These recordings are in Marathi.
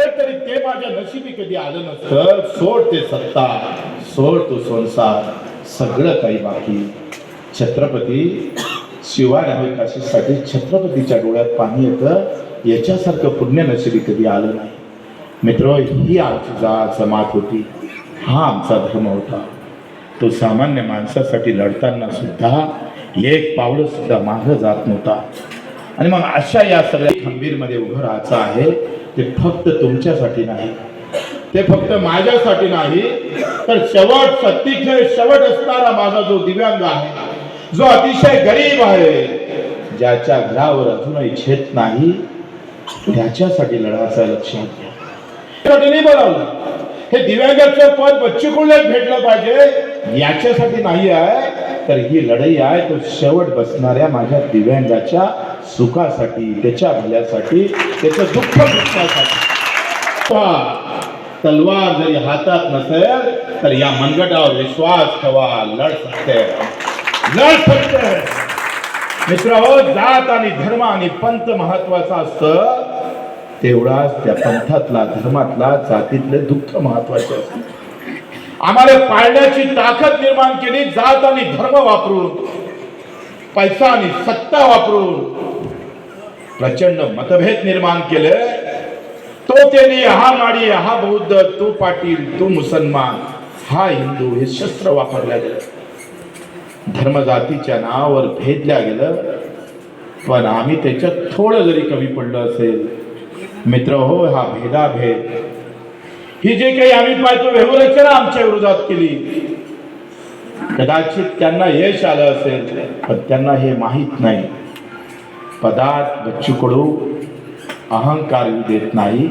तरी ते माझ्या नशिबी कधी आलं नसतं सोड ते सत्ता सोड तो संसार सगळं काही बाकी. छत्रपती शिवाय आहे काशीसाठी. छत्रपतीच्या डोळ्यात पाणी येतं याच्यासारखं पुण्य नशिबी कधी आलं नाही. मित्र ही आमची जा जमात होती. हा आमचा धर्म होता. तो सामान्य माणसासाठी लढताना सुद्धा एक पावलं सुद्धा मागं जात नव्हता. आणि मग अशा या सगळ्या खंबीरमध्ये उभं राहायचं आहे ते फक्त तुमच्यासाठी नाही. ते फक्त माझ्यासाठी नाही तर शेवट सत्तीचे शेवट असणारा माझा जो दिव्यांग आहे जो अतिशय गरीब आहे ज्याच्या घरावर अजूनही छेत नाही त्याच्यासाठी लढायचं लक्षात घ्या त्यासाठी नाही बोलावलं. हे दिव्यांगाचं पद बच्चूकुळलाच भेटलं पाहिजे याच्यासाठी नाही आहे तर ही लढाई आहे तो शेवट बसणाऱ्या माझ्या दिव्यांगाच्या सुखासाठी त्याच्या भल्यासाठी त्याचं दुःख दुःखासाठी. तलवार जरी हातात नसेल तर या मनगटावर विश्वास ठेवा लढ सकते लढ सकते मित्र हो जात आणि धर्म आणि पंथ महत्त्वाचा असतं. तेवढाच त्या पंथातला धर्मातला जातीतले दुःख महत्त्वाचे असते. आम्हाला पाळण्याची ताकद निर्माण केली जात आणि धर्म वापरून. पैसा आणि सत्ता वापरून. प्रचंड मतभेद निर्माण केले. तो त्यांनी हा माडी हा बौद्ध तो पाटील तो मुसलमान हा हिंदू हे शस्त्र वापरल्या गेलं. धर्मजातीच्या नावावर भेदल्या गेलं. पण आम्ही त्याच्यात थोडं जरी कमी पडलं असेल मित्र हो हा भेदाभेद. ही जे काही आम्ही पाहतो व्यवरचना आमच्या विरोधात केली. कदाचित त्यांना यश आलं असेल पण त्यांना हे माहीत नाही. पदात बच्चू कडू अहंकार देत नाही.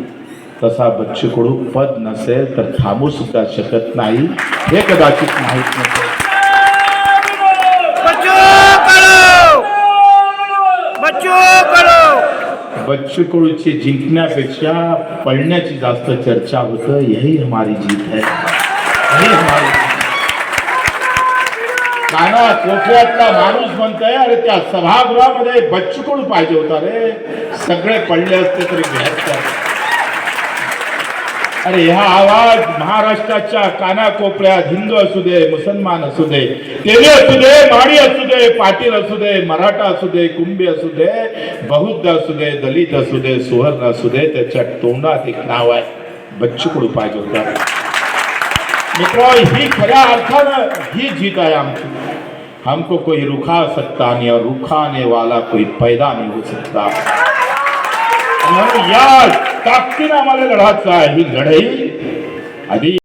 तसा बच्चू कडू पद नसेल तर थांबू सुद्धा शकत नाही. हे कदाचित माहीत नसेल. बच्चों कडूची जिंकण्यापेक्षा पडण्याची जास्त चर्चा होतं. यही हमारी जीत है. यही हमारी जीत. काना कोपऱ्यातला माणूस म्हणतोय अरे त्या सभागृहामध्ये बच्चू पाहिजे होता रे सगळे पडले असते तरी अरे हा आवाज महाराष्ट्राच्या कानाकोपऱ्यात हिंदू असू दे मुसलमान असू दे तेली असू दे माडी असू दे पाटील असू दे मराठा असू दे कुंभी असू दे बौद्ध असू दे दलित असू दे सुवर्ण असू दे त्याच्या तोंडात एक नाव आहे बच्चूकडू पाहिजे होता मित्रों ही खऱ्या अर्थानं ही जीत आहे आमची हमको कोई रुखा सकता नहीं और रुखाने वाला कोई पैदा नहीं हो सकता। म्हणून या ताकदीनं आम्हाला लढायचं आहे ही लढाई आधी